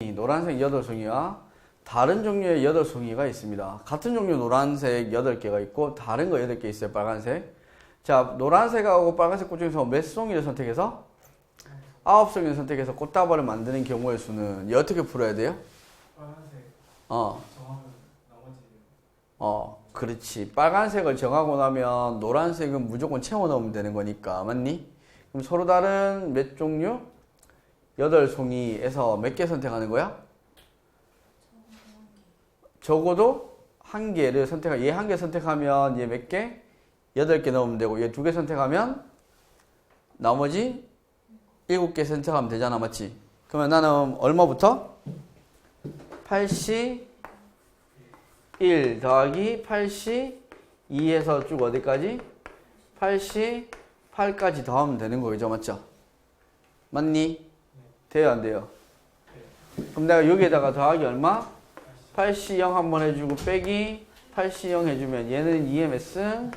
이 노란색 8송이와 다른 종류의 8송이가 있습니다. 같은 종류 노란색 8개가 있고 다른 거 8개 있어요. 빨간색. 자, 노란색하고 빨간색 꽃 중에서 몇 송이를 선택해서 9송이를 선택해서 꽃다발을 만드는 경우의 수는 이 어떻게 풀어야 돼요? 빨간색 어. 어, 그렇지. 빨간색을 정하고 나면 노란색은 무조건 채워 넣으면 되는 거니까. 맞니? 그럼 서로 다른 몇 종류? 8송이에서 몇 개 선택하는 거야? 적어도 한 개를 선택하, 얘 한 개 선택하면 얘 몇 개? 8개 넣으면 되고, 얘 두 개 선택하면 나머지 7개 선택하면 되잖아. 맞지? 그러면 나는 얼마부터? 80 1 더하기 82에서 쭉 어디까지? 88까지 더하면 되는 거죠. 맞죠? 맞니? 돼요, 안 돼요? 그럼 내가 여기에다가 더하기 얼마? 80영 한번 해주고 빼기 80영 해주면 얘는 EMS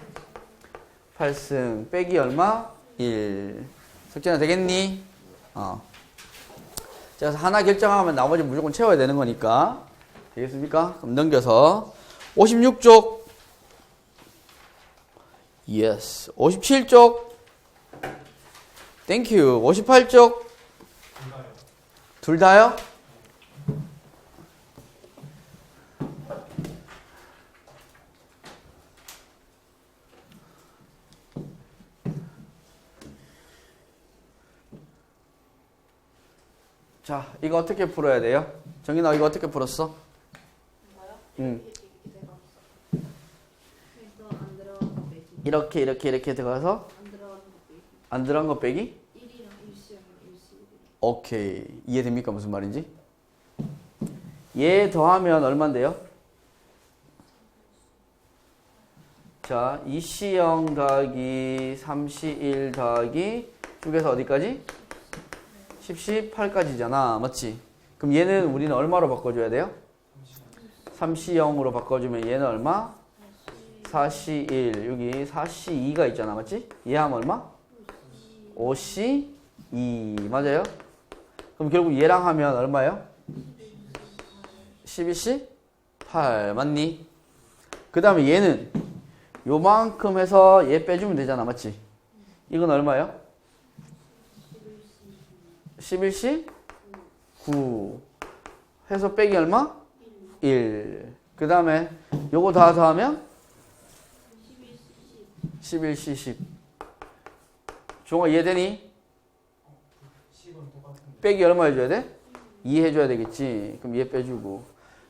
8승 빼기 얼마? 1 석진아 되겠니? 어. 자, 하나 결정하면 나머지 무조건 채워야 되는 거니까 되겠습니까? 그럼 넘겨서 56쪽 예스 57쪽 땡큐 58쪽 불가요. 둘 다요? 자, 이거 어떻게 풀어야 돼요? 정인아, 이거 어떻게 풀었어? 응. 이렇게, 이렇게, 이렇게 들어가서 안 들어간 거 빼기. 안 들어간 거 빼기? 1이랑 일시랑 일시. 오케이. 이해됩니까? 무슨 말인지? 얘 더하면 얼만데요? 자, 2C0 더하기 3C1 더하기 쭉에서 어디까지? 18까지잖아. 맞지? 그럼 얘는 우리는 얼마로 바꿔줘야 돼요? 3C0으로 바꿔주면 얘는 얼마? 4C1. 여기 4C2가 있잖아. 맞지? 얘 하면 얼마? 5C2. 맞아요? 그럼 결국 얘랑 하면 얼마예요? 12C? 8 맞니? 그 다음에 얘는 요만큼 해서 얘 빼주면 되잖아 맞지? 이건 얼마예요? 11C? 9 해서 빼기 얼마? 1. 그 다음에 요거 다 더하면 11C 10 종아 이해되니? 10은 똑같은데 빼기 얼마 해줘야 돼? 2 해줘야 되겠지. 그럼 얘 빼주고.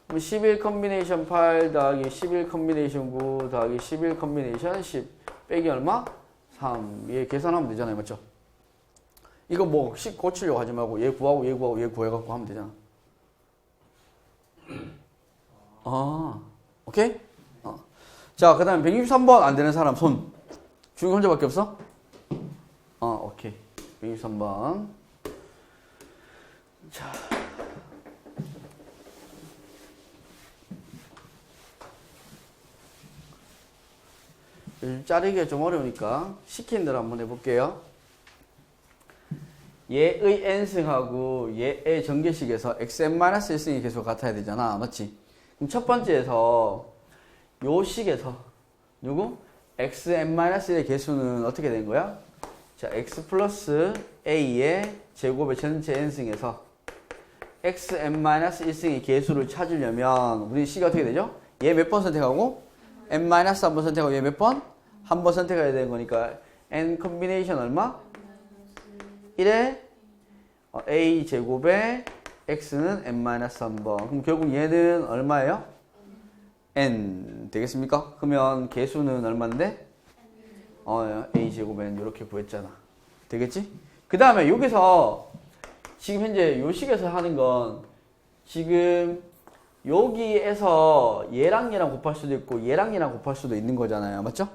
그럼 11 컨비네이션 8 더하기 11 컨비네이션 9 더하기 11 컨비네이션 10 빼기 얼마? 3. 얘 계산하면 되잖아요. 맞죠? 이거 뭐10 고치려고 하지 말고 얘 구하고 얘 구하고 얘 구해갖고 하면 되잖아. 아, 오케이? 어. 자, 그 다음에 163번 안 되는 사람 손. 중이 혼자밖에 없어? 어, 오케이. 163번. 자. 요즘 자르기가 좀 어려우니까 시킨 대로 한번 해볼게요. 얘의 n승하고 얘의 전개식에서 xn-1승의 계수가 같아야 되잖아. 맞지? 그럼 첫 번째에서 요 식에서 누구? xn-1의 개수는 어떻게 된 거야? 자, x 플러스 a의 제곱의 전체 n승에서 xn-1승의 개수를 찾으려면 우리 식이 어떻게 되죠? 얘 몇 번 선택하고 n-1번 선택하고 얘 몇 번? 한 번 선택해야 되는 거니까 n 컨비네이션 얼마? 1에 어, a 제곱에 x는 n-1번 그럼 결국 얘는 얼마예요? n 되겠습니까? 그러면 개수는 얼마인데? 어, a 제곱은 이렇게 구했잖아 되겠지? 그 다음에 여기서 지금 현재 요 식에서 하는 건 지금 여기에서 얘랑 얘랑 곱할 수도 있고 얘랑 얘랑 곱할 수도 있는 거잖아요. 맞죠?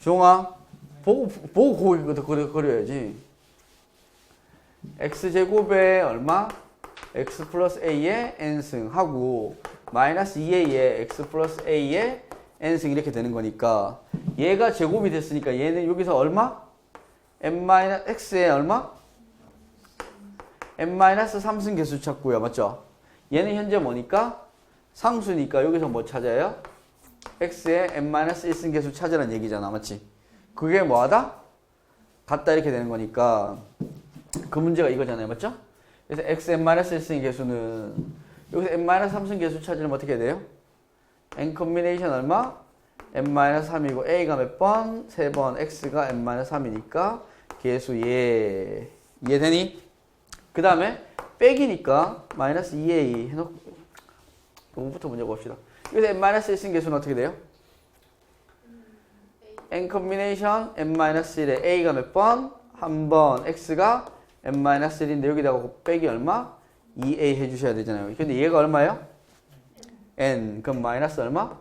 종아 보고 보고 고기 그려 그려야지. x 제곱에 얼마? x 플러스 a의 n승 하고 마이너스 2a의 x 플러스 a의 n승 이렇게 되는 거니까 얘가 제곱이 됐으니까 얘는 여기서 얼마? n 마이너스 x의 얼마? N-3승 개수 찾고요. 맞죠? 얘는 현재 뭐니까? 상수니까 여기서 뭐 찾아요? x의 n-1승 개수 찾으라는 얘기잖아. 맞지? 그게 뭐하다? 같다 이렇게 되는 거니까 그 문제가 이거잖아요. 맞죠? 그래서 x n-1승 개수는 여기서 n-3승 개수 찾으려면 어떻게 돼요? n 컨비네이션 얼마? n-3이고 a가 몇 번? 세번 x가 n-3이니까 개수 예 이해되니? 그 다음에 빼기니까 마이너스 2a 해놓고 요거부터 문제 봅시다 여기서 n-1승 개수는 어떻게 돼요? n 컨비네이션 n-1에 a가 몇 번? 한 번 x가 n-1인데 여기다가 빼기 얼마? 2a 해주셔야 되잖아요 근데 얘가 얼마예요? n 그럼 마이너스 얼마?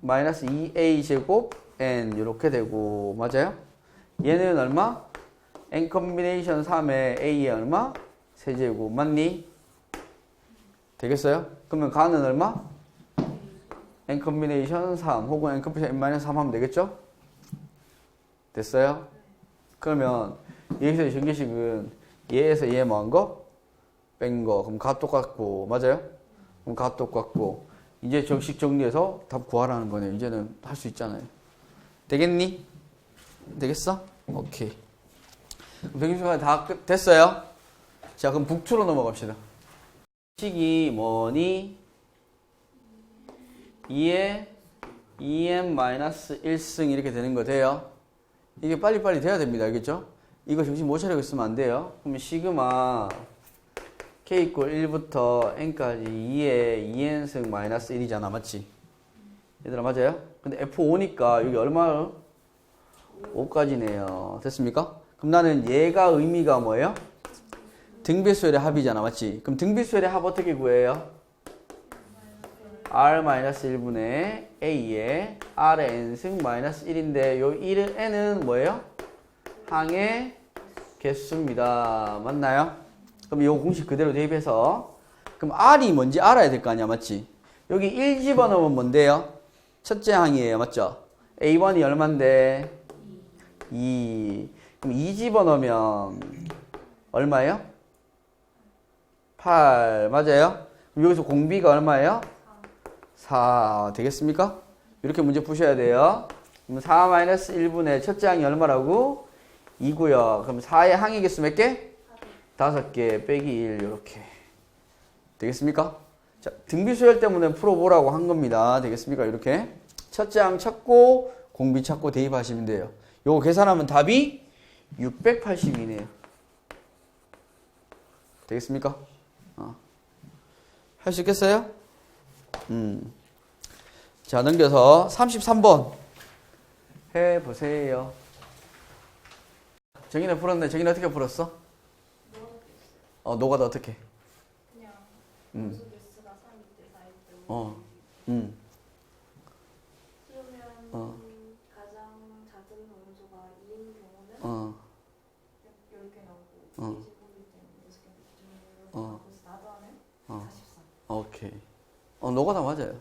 마이너스 2a 제곱 n 이렇게 되고 맞아요? 얘는 얼마? N 컨비네이션 3에 a에 얼마? 세제곱 맞니? 되겠어요? 그러면 가는 얼마? n 컨비네이션 3 혹은 n 컨비네이션 n-3 하면 되겠죠? 됐어요? 그러면 여기서 전개식은 얘에서 얘 뭐한 거? 뺀 거. 그럼 값 똑같고 맞아요? 그럼 값 똑같고 이제 정식 정리해서 답 구하라는 거네요. 이제는 할 수 있잖아요. 되겠니? 되겠어? 오케이. 백인수가 다 끝, 됐어요? 자, 그럼 북투로 넘어갑시다. 식이 뭐니? 2에 2n-1승 이렇게 되는 거 돼요? 이게 빨리빨리 돼야 됩니다. 알겠죠? 이거 정신 못 차리고 있으면 안 돼요. 그러면 시그마 k 이퀄 1부터 n까지 2에 2n승 마이너스 1이잖아. 맞지? 얘들아 맞아요? 근데 F5니까 여기 얼마? 5까지네요. 됐습니까? 그럼 나는 얘가 의미가 뭐예요? 등비수열의 합이잖아. 맞지? 그럼 등비수열의 합 어떻게 구해요? r-1분의 a에 r의 n승 마이너스 1인데 요 1은 n은 뭐예요? 항의 개수입니다. 맞나요? 그럼 요 공식 그대로 대입해서 그럼 r이 뭔지 알아야 될 거 아니야. 맞지? 여기 1 집어넣으면 뭔데요? 첫째 항이에요. 맞죠? a1이 얼만데? 2. 그럼 2 집어넣으면 얼마예요? 8. 맞아요? 그럼 여기서 공비가 얼마예요? 4. 되겠습니까? 이렇게 문제 푸셔야 돼요. 그럼 4-1분의 첫째 항이 얼마라고? 2고요. 그럼 4의 항의 개수 몇 개? 5개 빼기 1 이렇게. 되겠습니까? 자, 등비수열 때문에 풀어보라고 한 겁니다. 되겠습니까? 이렇게. 첫째 항 찾고 공비 찾고 대입하시면 돼요. 요거 계산하면 답이 680이네요. 되겠습니까? 어. 할 수 있겠어요? 음. 자, 넘겨서 33번 해보세요. 정인아 풀었네. 정인아 어떻게 풀었어? 어, 노가다 어떻게? 그냥 음. 무슨 개수가 3일 때 4일 때 어. 음. 그러면 어. 가장 작은 원소가 2인 경우는 어. 10개 나오고 어. 25일 때는 6개 기준으로 어. 어. 43 오케이. 어, 노가다 맞아요.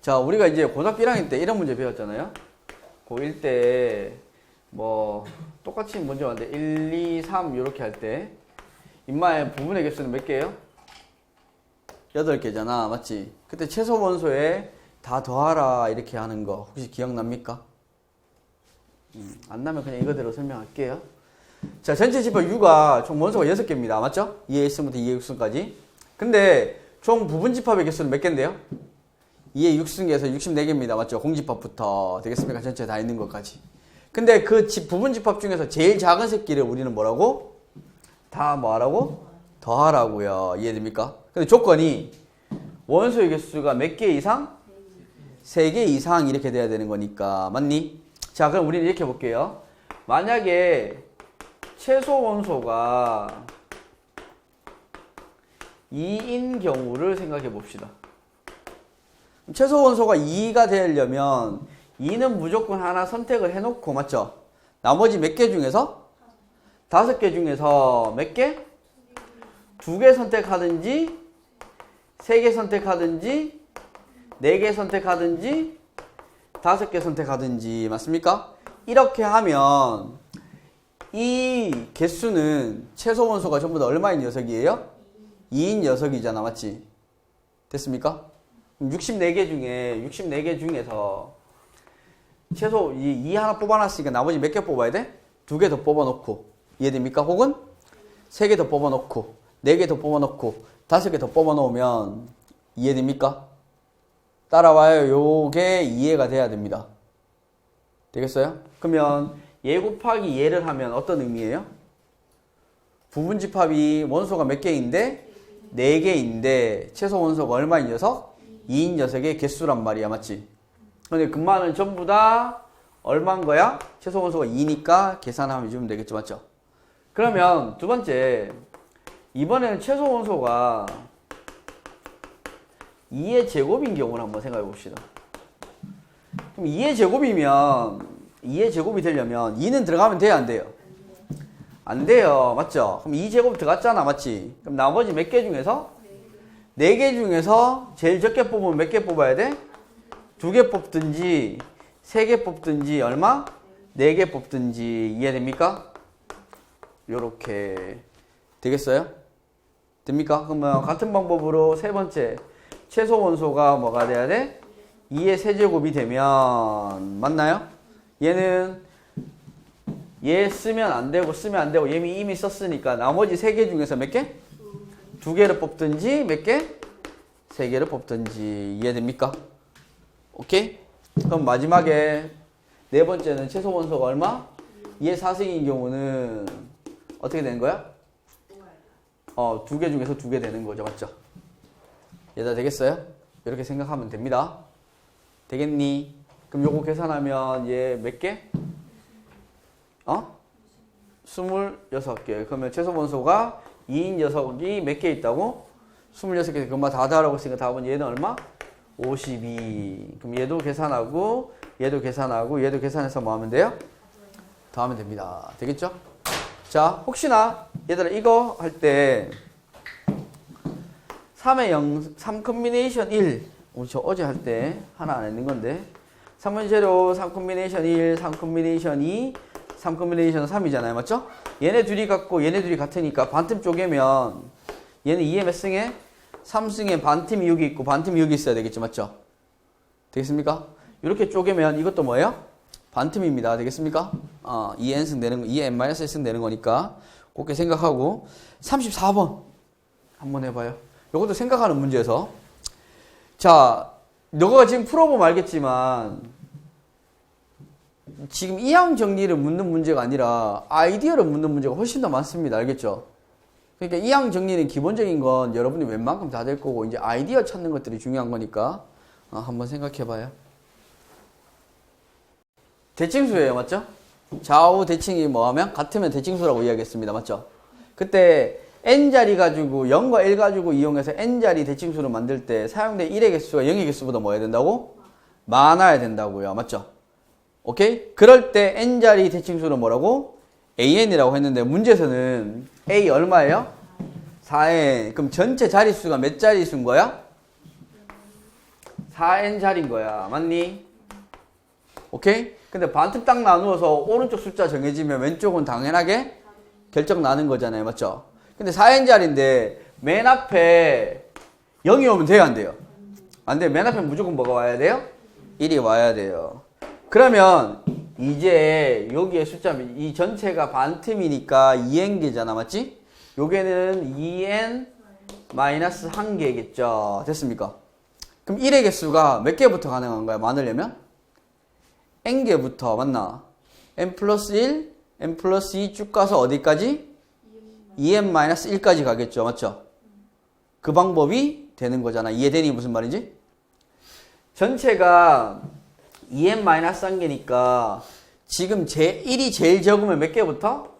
자, 우리가 이제 고등학교 1학년 때 이런 문제 배웠잖아요. 고1 때, 뭐, 똑같이 문제 왔는데, 1, 2, 3, 이렇게 할 때, 인마의 부분의 개수는 몇 개예요? 8개잖아. 맞지? 그때 최소 원소에 다 더하라, 이렇게 하는 거, 혹시 기억납니까? 음, 안 나면 그냥 이거대로 설명할게요. 자, 전체 집합 U가 총 원소가 6개입니다. 맞죠? 2의 1승부터 2의 6승까지. 근데 총 부분 집합의 개수는 몇 개인데요? 2의 6승에서 64개입니다. 맞죠? 공집합부터 되겠습니까? 전체 다 있는 것까지. 근데 그 집, 부분 집합 중에서 제일 작은 새끼를 우리는 뭐라고? 다 뭐하라고? 더하라고요. 이해됩니까? 근데 조건이 원소의 개수가 몇 개 이상? 3개 이상 이렇게 돼야 되는 거니까. 맞니? 자, 그럼 우리는 이렇게 볼게요. 만약에 최소 원소가 2인 경우를 생각해 봅시다. 최소 원소가 2가 되려면 2는 무조건 하나 선택을 해놓고 맞죠? 나머지 몇 개 중에서? 다섯 개 중에서 몇 개? 두 개 선택하든지 세 개 선택하든지 네 개 선택하든지 다섯 개 선택하든지 맞습니까? 이렇게 하면 이 개수는 최소 원소가 전부 다 얼마인 녀석이에요? 2인 녀석이잖아, 맞지? 됐습니까? 그럼 64개 중에 64개 중에서 최소 이, 이 하나 뽑아놨으니까 나머지 몇 개 뽑아야 돼? 두 개 더 뽑아놓고 이해됩니까? 혹은 세 개 더 뽑아놓고 네 개 더 뽑아놓고 다섯 개 더 뽑아놓으면 이해됩니까? 따라와요. 요게 이해가 돼야 됩니다. 되겠어요? 그러면 얘 곱하기 얘를 하면 어떤 의미예요? 부분집합이 원소가 몇 개인데? 네 개인데 최소 원소가 얼마인 녀석? 2인 녀석의 개수란 말이야. 맞지? 근데 금마는 전부 다 얼마인 거야? 최소 원소가 2니까 계산하면 주면 되겠죠. 맞죠? 그러면 두 번째 이번에는 최소 원소가 2의 제곱인 경우를 한번 생각해 봅시다. 그럼 2의 제곱이면 2의 제곱이 되려면 2는 들어가면 돼요, 안 돼요? 안 돼요. 맞죠? 그럼 2제곱 들어갔잖아. 맞지? 그럼 나머지 몇 개 중에서? 4개 중에서 제일 적게 뽑으면 몇 개 뽑아야 돼? 2개 뽑든지 3개 뽑든지 얼마? 4개 뽑든지 이해됩니까? 요렇게 되겠어요? 됩니까? 그러면 같은 방법으로 세 번째 최소 원소가 뭐가 돼야 돼? 2의 세제곱이 되면 맞나요? 얘는 얘 쓰면 안 되고 쓰면 안 되고 얘미 이미 썼으니까 나머지 세 개 중에서 몇 개? 두 개를 뽑든지 몇 개? 세 개를 뽑든지 이해됩니까? 오케이? 그럼 마지막에 네 번째는 최소 원소가 얼마? 2의 4승인 경우는 어떻게 되는 거야? 어, 두 개 중에서 두 개 되는 거죠. 맞죠? 얘다 되겠어요? 이렇게 생각하면 됩니다. 되겠니? 그럼 요거 계산하면 얘 몇 개? 어? 26개. 그러면 최소 원소가 2인 녀석이 몇 개 있다고? 26개. 그만 다 다라고 했으니까 답은 얘는 얼마? 52. 그럼 얘도 계산하고 얘도 계산하고 얘도 계산해서 뭐 하면 돼요? 더 하면 됩니다. 되겠죠? 자, 혹시나 얘들아 이거 할 때 3의 0, 3 컨비네이션 1. 우리 저 어제 할 때 하나 안 했는 건데 3번 제로 3 컨비네이션 1, 3 컨비네이션 2, 3 컨비네이션 3이잖아요. 맞죠? 얘네 둘이 같고 얘네 둘이 같으니까 반틈 쪼개면 얘는 2의 몇 승에? 3승에 반틈이 여기 있고 반틈이 여기 있어야 되겠죠. 맞죠? 되겠습니까? 이렇게 쪼개면 이것도 뭐예요? 반틈입니다. 되겠습니까? 어, 2n승 되는 거, 2n-1승 되는 거니까 그렇게 생각하고 34번 한번 해봐요. 이것도 생각하는 문제에서 자, 너가 지금 풀어보면 알겠지만 지금 이항 정리를 묻는 문제가 아니라 아이디어를 묻는 문제가 훨씬 더 많습니다. 알겠죠? 그러니까 이항 정리는 기본적인 건 여러분이 웬만큼 다 될 거고 이제 아이디어 찾는 것들이 중요한 거니까 어, 한번 생각해봐요. 대칭수예요, 맞죠? 좌우 대칭이 뭐하면 같으면 대칭수라고 이야기했습니다, 맞죠? 그때 n자리 가지고 0과 1 가지고 이용해서 n자리 대칭수를 만들 때 사용된 1의 개수가 0의 개수보다 뭐 해야 된다고? 많아야 된다고요, 맞죠? 오케이? 그럴 때 n자리 대칭수는 뭐라고? an이라고 했는데 문제에서는 a 얼마예요? 4n. 그럼 전체 자릿수가 몇 자릿수인 거야? 4n 자리인 거야. 맞니? 오케이? 근데 반틈 딱 나누어서 오른쪽 숫자 정해지면 왼쪽은 당연하게 결정 나는 거잖아요. 맞죠? 근데 4n 자리인데 맨 앞에 0이 오면 돼요? 안 돼요? 안 돼요. 맨 앞에 무조건 뭐가 와야 돼요? 1이 와야 돼요. 그러면 이제 여기에 숫자 이 전체가 반틈이니까 2n개잖아. 맞지? 요게는 2n 마이너스 1개겠죠. 됐습니까? 그럼 1의 개수가 몇 개부터 가능한가요? 많으려면? n개부터 맞나? n 플러스 1, n 플러스 2 쭉 가서 어디까지? 2n 마이너스 1까지 가겠죠. 맞죠? 그 방법이 되는 거잖아. 이해되니 무슨 말인지? 전체가 2n 마이너스 1개니까 지금 제 1이 제일 적으면 몇 개부터?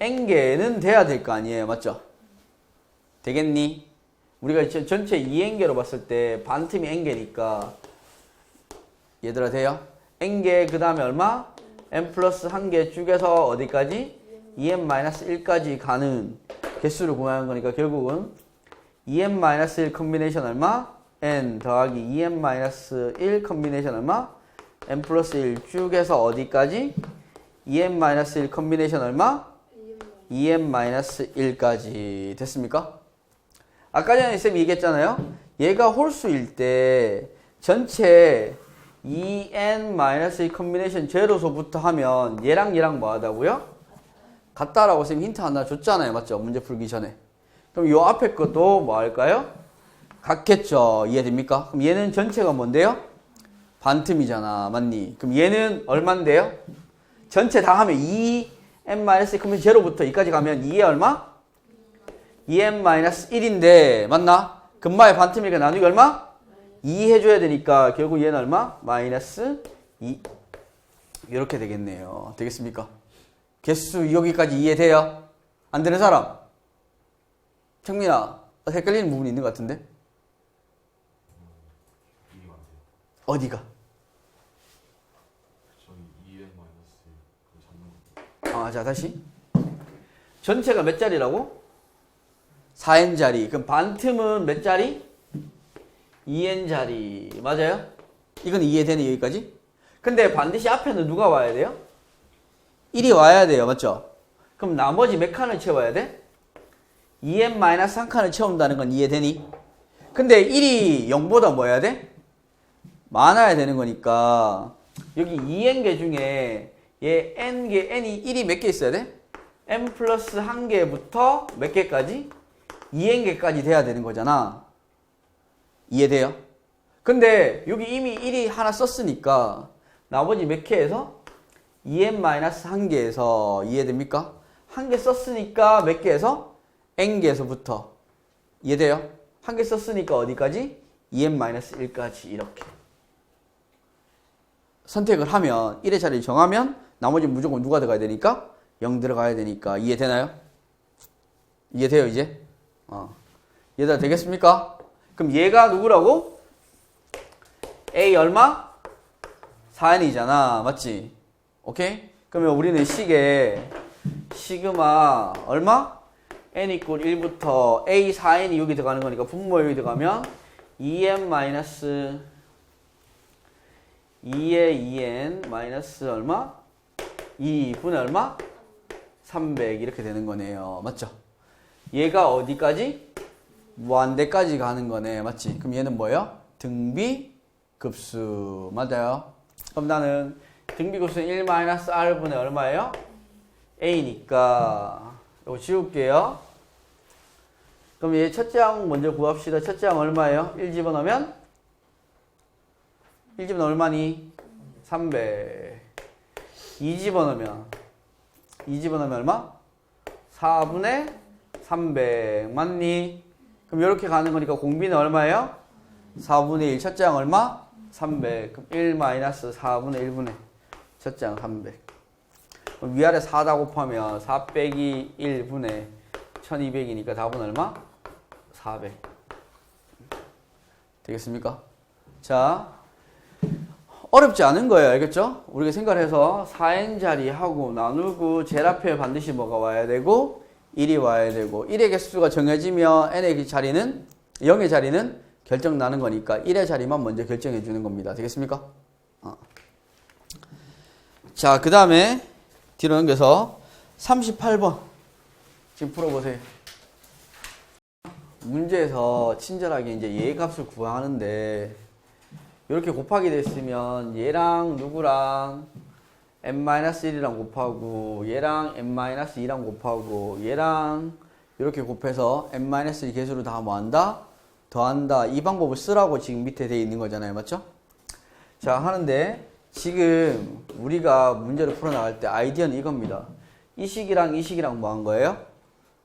n개는 돼야 될 거 아니에요. 맞죠? 되겠니? 우리가 저- 전체 2n개로 봤을 때 반틈이 n개니까 얘들아 돼요? n개 그 다음에 얼마? n 플러스 1개 쭉에서 어디까지? 2n-1까지 가는 개수를 구하는 거니까 결국은 2n-1 컨비네이션 얼마? n 더하기 2n-1 컨비네이션 얼마? n 플러스 1 쭉에서 어디까지? 2n-1 컨비네이션 얼마? 2n 2n-1까지 됐습니까? 아까 전에 쌤이 얘기했잖아요. 얘가 홀수일 때 전체 2n-1 컨비네이션 제로소부터 하면 얘랑 얘랑 뭐 하다고요? 같다라고 쌤 힌트 하나 줬잖아요. 맞죠? 문제 풀기 전에. 그럼 요 앞에 것도 뭐 할까요? 같겠죠. 이해됩니까? 그럼 얘는 전체가 뭔데요? 반틈이잖아. 맞니? 그럼 얘는 얼만데요? 전체 다 하면 2n-1 그러면 제로부터 2까지 가면 2에 얼마? 2n-1인데 맞나? 금마의 반틈이니까 나누기 얼마? 2 해줘야 되니까 결국 얘는 얼마? 마이너스 2 이렇게 되겠네요. 되겠습니까? 개수 여기까지 이해돼요? 안 되는 사람? 청민아 헷갈리는 부분이 있는 것 같은데? 어디가? 2n 그. 아, 자, 다시. 전체가 몇 자리라고? 4n자리. 그럼 반틈은 몇 자리? 2n자리. 맞아요? 이건 이해되네, 여기까지? 근데 반드시 앞에는 누가 와야 돼요? 1이 와야 돼요, 맞죠? 그럼 나머지 몇 칸을 채워야 돼? 2n-1칸을 채운다는 건 이해되니? 근데 1이 0보다 뭐 해야 돼? 많아야 되는 거니까 여기 2n개 중에 얘 n개 n이 1이 몇 개 있어야 돼? n 플러스 1개부터 몇 개까지? 2n개까지 돼야 되는 거잖아. 이해돼요? 근데 여기 이미 1이 하나 썼으니까 나머지 몇 개에서? 2n-1개에서 이해됩니까? 한 개 썼으니까 몇 개에서? n개에서부터 이해돼요? 한 개 썼으니까 어디까지? 2n-1까지 이렇게 선택을 하면 1의 자리를 정하면 나머지 무조건 누가 들어가야 되니까 0 들어가야 되니까 이해되나요? 이해돼요 이제? 어. 이해가 되겠습니까? 그럼 얘가 누구라고? A 얼마? 4n이잖아 맞지? 오케이? 그러면 우리는 식에 시그마 얼마? n 이꼴 1부터 A 4n이 여기 들어가는 거니까 분모 여기 들어가면 2n 마이너스 2의 2n 마이너스 얼마? 2분의 얼마? 300 이렇게 되는 거네요. 맞죠? 얘가 어디까지? 무한대까지 가는 거네. 맞지? 그럼 얘는 뭐예요? 등비 급수. 맞아요? 그럼 나는 등비 급수는 1 마이너스 r분의 얼마예요? a니까 이거 지울게요. 그럼 얘 첫째 항 먼저 구합시다. 첫째 항 얼마예요? 1 집어넣으면 1집은 얼마니? 300. 2 집어넣으면 2 집어넣으면 얼마? 4분의 300 맞니? 그럼 이렇게 가는 거니까 공비는 얼마예요? 4분의 1 첫째 항 얼마? 300 그럼 1 마이너스 4분의 1분의 항300 그럼 위아래 4다 곱하면 4 빼기 1분의 1200이니까 답은 얼마? 400 되겠습니까? 자 어렵지 않은 거예요. 알겠죠? 우리가 생각을 해서 4n자리 하고 나누고 제일 앞에 반드시 뭐가 와야 되고 1이 와야 되고 1의 개수가 정해지면 n의 자리는 0의 자리는 결정 나는 거니까 1의 자리만 먼저 결정해 주는 겁니다. 되겠습니까? 어. 자, 그 다음에 뒤로 넘겨서 38번 지금 풀어보세요. 문제에서 친절하게 이제 얘 값을 구하는데 이렇게 곱하게 됐으면 얘랑 누구랑 n-1이랑 곱하고 얘랑 n-2랑 곱하고 얘랑 이렇게 곱해서 n-1 개수로 다 뭐한다? 더한다. 이 방법을 쓰라고 지금 밑에 돼 있는 거잖아요. 맞죠? 자 하는데 지금 우리가 문제를 풀어나갈 때 아이디어는 이겁니다. 이 식이랑 이 식이랑 뭐 한 거예요?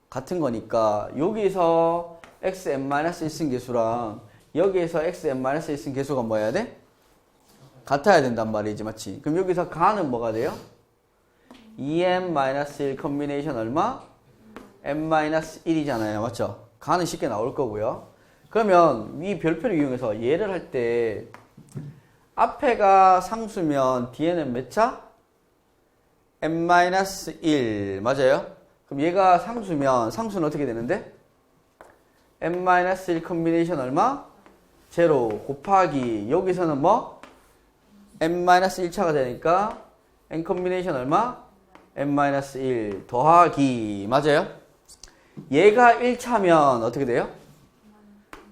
같은 거니까 여기서 xn-1 쓴 개수랑 여기에서 xn-1 쓴 개수가 뭐 해야 돼? 같아야 된단 말이지 맞지? 그럼 여기서 가는 뭐가 돼요? 2n-1 컨비네이션 얼마? n-1이잖아요 맞죠? 가는 쉽게 나올 거고요 그러면 이 별표를 이용해서 예를 할 때 앞에가 상수면 뒤에는 몇 차? n-1 맞아요? 그럼 얘가 상수면 상수는 어떻게 되는데? n-1 컨비네이션 얼마? 제로 곱하기 여기서는 뭐? n-1차가 되니까 n 컨비네이션 얼마? n-1 더하기 맞아요? 얘가 1차면 어떻게 돼요?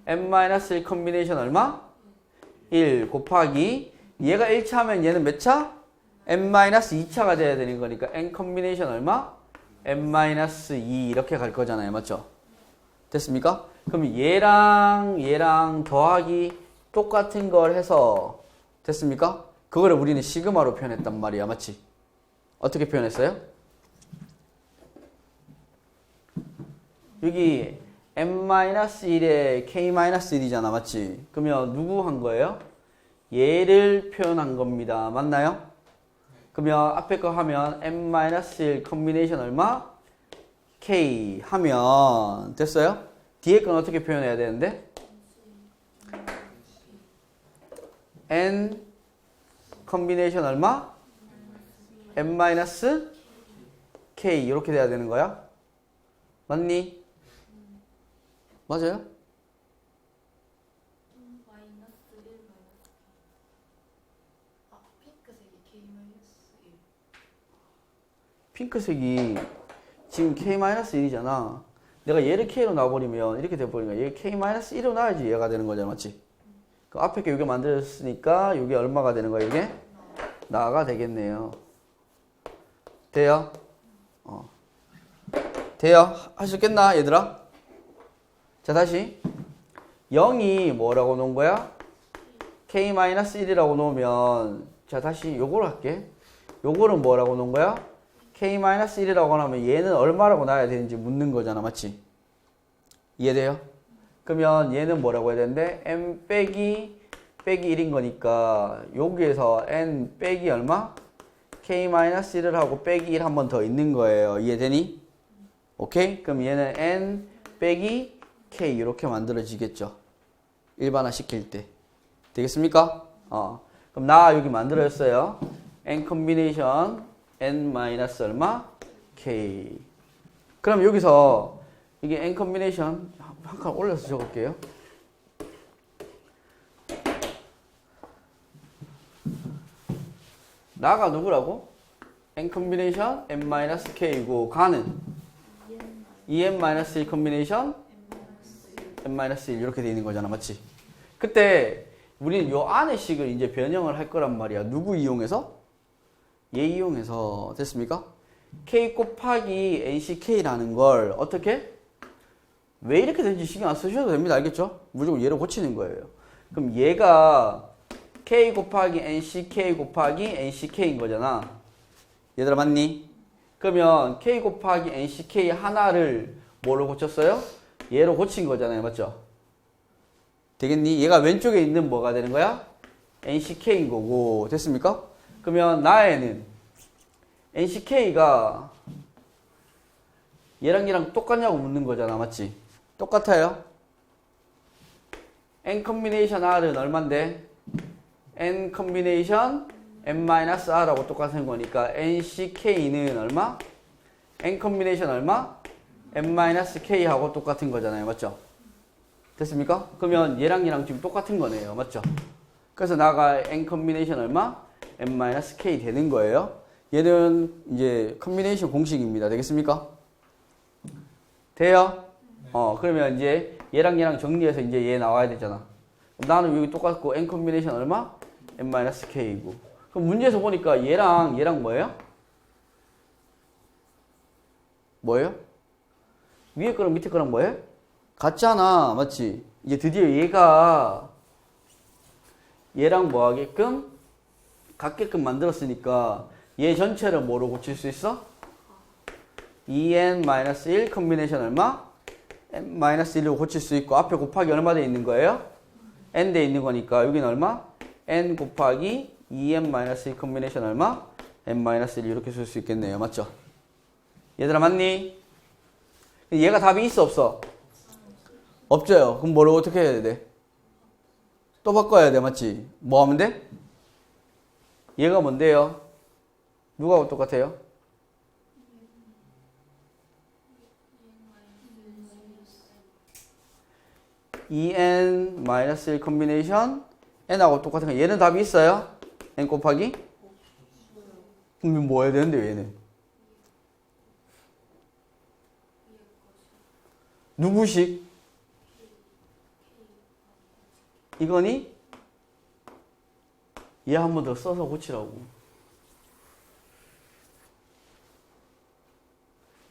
n-1 컨비네이션 얼마? 1 곱하기 얘가 1차면 얘는 몇 차? n-2차가 돼야 되는 거니까 n 컨비네이션 얼마? n-2 이렇게 갈 거잖아요. 맞죠? 됐습니까? 그럼 얘랑 얘랑 더하기 똑같은 걸 해서 됐습니까? 그거를 우리는 시그마로 표현했단 말이야. 맞지? 어떻게 표현했어요? 여기 n-1에 k-1이잖아. 맞지? 그러면 누구 한 거예요? 얘를 표현한 겁니다. 맞나요? 그러면 앞에 거 하면 n-1 컨비네이션 얼마? k 하면 됐어요? 뒤에 건 어떻게 표현해야 되는데? n 컨비네이션 얼마? n-k 이렇게 돼야 되는 거야? 맞니? 맞아요? 마이너스 1 마이너스 아 핑크색이 K 마이너스 1 핑크색이 지금 k-1이잖아. 내가 얘를 k로 놔버리면 이렇게 돼버리니까 얘 k-1로 놔야지 얘가 되는 거잖아. 맞지? 그 앞에 게 이게 만들었으니까 이게 얼마가 되는 거야 이게? 나가 되겠네요. 돼요? 어. 돼요? 하셨겠나 얘들아? 자 다시 0이 뭐라고 놓은 거야? k-1이라고 놓으면 자 다시 요걸 할게. 요거는 뭐라고 놓은 거야? k-1이라고 하면 얘는 얼마라고 놔야 되는지 묻는 거잖아. 맞지? 이해돼요? 그러면 얘는 뭐라고 해야 되는데 n 빼기 빼기 1인 거니까 여기에서 n 빼기 얼마? k-1을 하고 빼기 1 한 번 더 있는 거예요. 이해되니? 오케이? 그럼 얘는 n 빼기 이렇게 만들어지겠죠. 일반화 시킬 때. 되겠습니까? 어. 그럼 나 여기 만들어졌어요. n 컨비네이션 n 마이너스 얼마? k. 그럼 여기서 이게 n 컨비네이션 한 칸 올려서 적을게요. 나가 누구라고? n 컨비네이션 n 마이너스 k이고 가는 en 마이너스 1 컨비네이션 n 마이너스 1 이렇게 돼 있는 거잖아. 맞지? 그때 우리는 요 안에 식을 이제 변형을 할 거란 말이야. 누구 이용해서? 얘 이용해서 됐습니까? k 곱하기 nck라는 걸 어떻게? 왜 이렇게 되는지 신경 안 쓰셔도 됩니다. 알겠죠? 무조건 얘를 고치는 거예요. 그럼 얘가 k 곱하기 nck 곱하기 nck인 거잖아. 얘들아 맞니? 그러면 k 곱하기 nck 하나를 뭐로 고쳤어요? 얘로 고친 거잖아요. 맞죠? 되겠니? 얘가 왼쪽에 있는 뭐가 되는 거야? nck인 거고 됐습니까? 그러면 나에는 nck가 얘랑 얘랑 똑같냐고 묻는 거잖아. 맞지? 똑같아요. n 컨비네이션 r은 얼만데? n 컨비네이션 n-r하고 똑같은 거니까 nck는 얼마? n 컨비네이션 얼마? N-k하고 똑같은 거잖아요. 맞죠? 됐습니까? 그러면 얘랑 얘랑 지금 똑같은 거네요. 맞죠? 그래서 나가 n 컨비네이션 얼마? n-k 되는 거예요. 얘는 이제 컨비네이션 공식입니다. 되겠습니까? 돼요? 어, 그러면 이제 얘랑 얘랑 정리해서 이제 얘 나와야 되잖아. 나는 여기 똑같고 n 컨비네이션 얼마? n-k이고. 그럼 문제에서 보니까 얘랑 얘랑 뭐예요? 뭐예요? 위에 거랑 밑에 거랑 뭐예요? 같잖아. 맞지? 이제 드디어 얘가 얘랑 뭐 하게끔 같게끔 만들었으니까 얘 전체를 뭐로 고칠 수 있어? 2n-1 컨비네이션 얼마? n-1로 고칠 수 있고 앞에 곱하기 얼마 돼 있는 거예요? n 돼 있는 거니까 여기는 얼마? n 곱하기 2n-1 컨비네이션 얼마? n-1 이렇게 쓸 수 있겠네요. 맞죠? 얘들아 맞니? 얘가 답이 있어 없어? 없죠요. 그럼 뭐를 어떻게 해야 돼? 또 바꿔야 돼. 맞지? 뭐 하면 돼? 얘가 뭔데요? 누가 똑같아요? en 마이너스 1 컨비네이션 n하고 똑같은 거 얘는 답이 있어요? n 곱하기? 그럼 뭐 해야 되는데 얘는? 누구식? 이거니? 얘 한 번 더 써서 고치라고.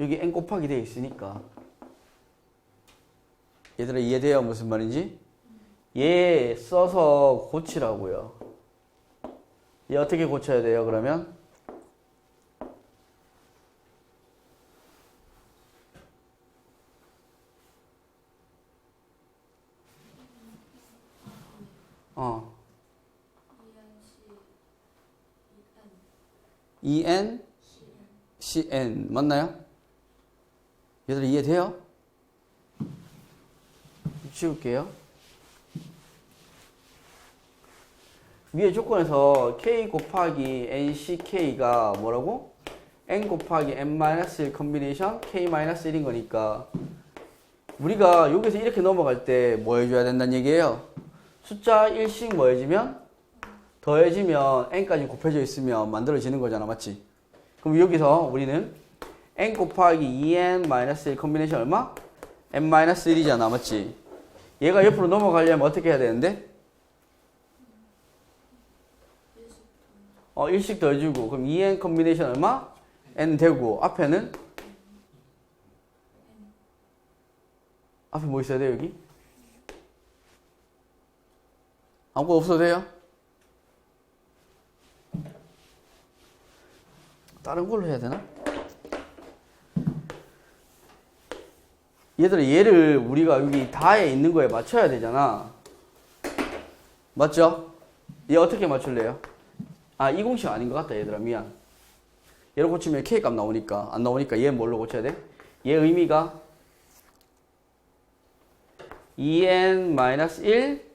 여기 n 곱하기 되어 있으니까. 얘들아 이해돼요? 무슨 말인지? 얘 써서 고치라고요. 얘 어떻게 고쳐야 돼요, 그러면? 어. EN, CN 맞나요? 얘들 이해돼요? 지울게요. 위의 조건에서 k 곱하기 nck가 뭐라고? n 곱하기 n-1 컨비네이션 k-1인 거니까 우리가 여기서 이렇게 넘어갈 때 뭐 해줘야 된다는 얘기예요? 숫자 1씩 뭐 해지면 더해지면 n까지 곱해져 있으면 만들어지는 거잖아 맞지? 그럼 여기서 우리는 n 곱하기 2n-1 컨비네이션 얼마? n-1이잖아 맞지? 얘가 옆으로 넘어가려면 어떻게 해야 되는데? 어 1씩 더해주고 그럼 2n 컨비네이션 얼마? n 되고 앞에는? 앞에 뭐 있어야 돼 여기? 아무것도 없어도 돼요? 다른 걸로 해야 되나? 얘들아 얘를 우리가 여기 다에 있는 거에 맞춰야 되잖아 맞죠? 얘 어떻게 맞출래요? 아 이 공식 아닌 것 같다 얘들아 미안 얘를 고치면 k 값 나오니까 안 나오니까 얘 뭘로 고쳐야 돼? 얘 의미가 2n-1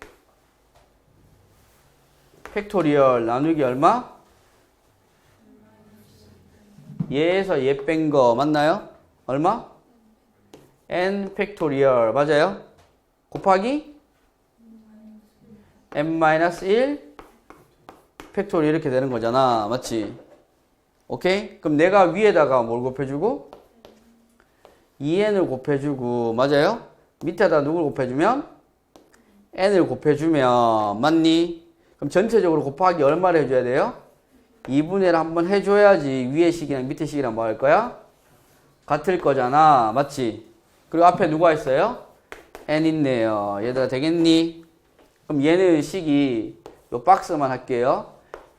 팩토리얼 나누기 얼마? 얘에서 얘 뺀 거 맞나요? 얼마? n 팩토리얼 맞아요? 곱하기 n-1 팩토리얼 이렇게 되는 거잖아 맞지? 오케이? 그럼 내가 위에다가 뭘 곱해주고? 2n을 곱해주고 맞아요? 밑에다 누굴 곱해주면? n을 곱해주면 맞니? 그럼 전체적으로 곱하기 얼마를 해줘야 돼요? 2분의 1 한번 해줘야지 위에 식이랑 밑에 식이랑 뭐 할 거야? 같을 거잖아 맞지? 그리고 앞에 누가 있어요? n 있네요 얘들아 되겠니? 그럼 얘는 식이 요 박스만 할게요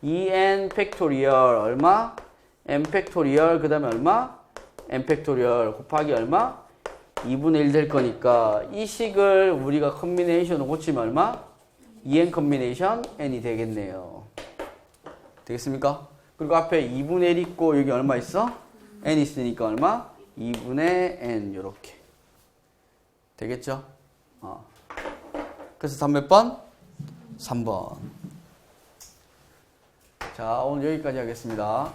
2n 팩토리얼 얼마? n 팩토리얼 그 다음에 얼마? n 팩토리얼 곱하기 얼마? 2분의 1 될 거니까 이 식을 우리가 컨비네이션으로 고치면 얼마? 2n 컨비네이션 n이 되겠네요. 되겠습니까? 그리고 앞에 2분의 1 있고 여기 얼마 있어? n 있으니까 얼마? 2분의 n 요렇게 되겠죠? 어. 그래서 답 몇 번? 3번. 자 오늘 여기까지 하겠습니다.